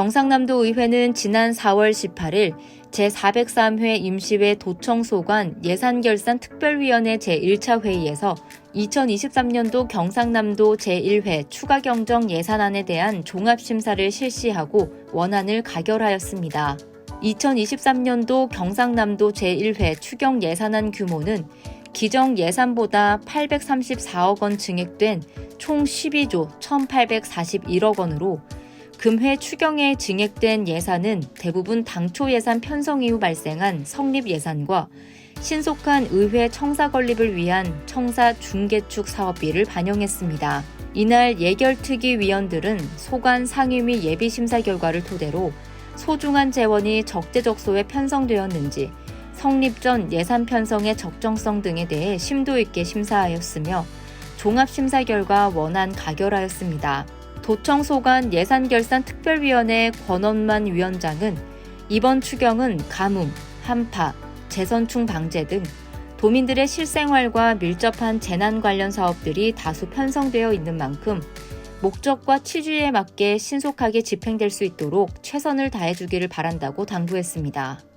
경상남도 의회는 지난 4월 18일 제403회 임시회 도청소관 예산결산 특별위원회 제1차 회의에서 2023년도 경상남도 제1회 추가 경정 예산안에 대한 종합심사를 실시하고 원안을 가결하였습니다. 2023년도 경상남도 제1회 추경 예산안 규모는 기정 예산보다 834억 원 증액된 총 12조 1,841억 원으로 금회 추경에 증액된 예산은 대부분 당초 예산 편성 이후 발생한 성립 예산과 신속한 의회 청사 건립을 위한 청사 중개축 사업비를 반영했습니다. 이날 예결특위 위원들은 소관 상임위 예비 심사 결과를 토대로 소중한 재원이 적재적소에 편성되었는지 성립 전 예산 편성의 적정성 등에 대해 심도 있게 심사하였으며 종합심사 결과 원안 가결하였습니다. 도청 소관 예산결산 특별위원회 권원만 위원장은 이번 추경은 가뭄, 한파, 재선충 방제 등 도민들의 실생활과 밀접한 재난 관련 사업들이 다수 편성되어 있는 만큼 목적과 취지에 맞게 신속하게 집행될 수 있도록 최선을 다해주기를 바란다고 당부했습니다.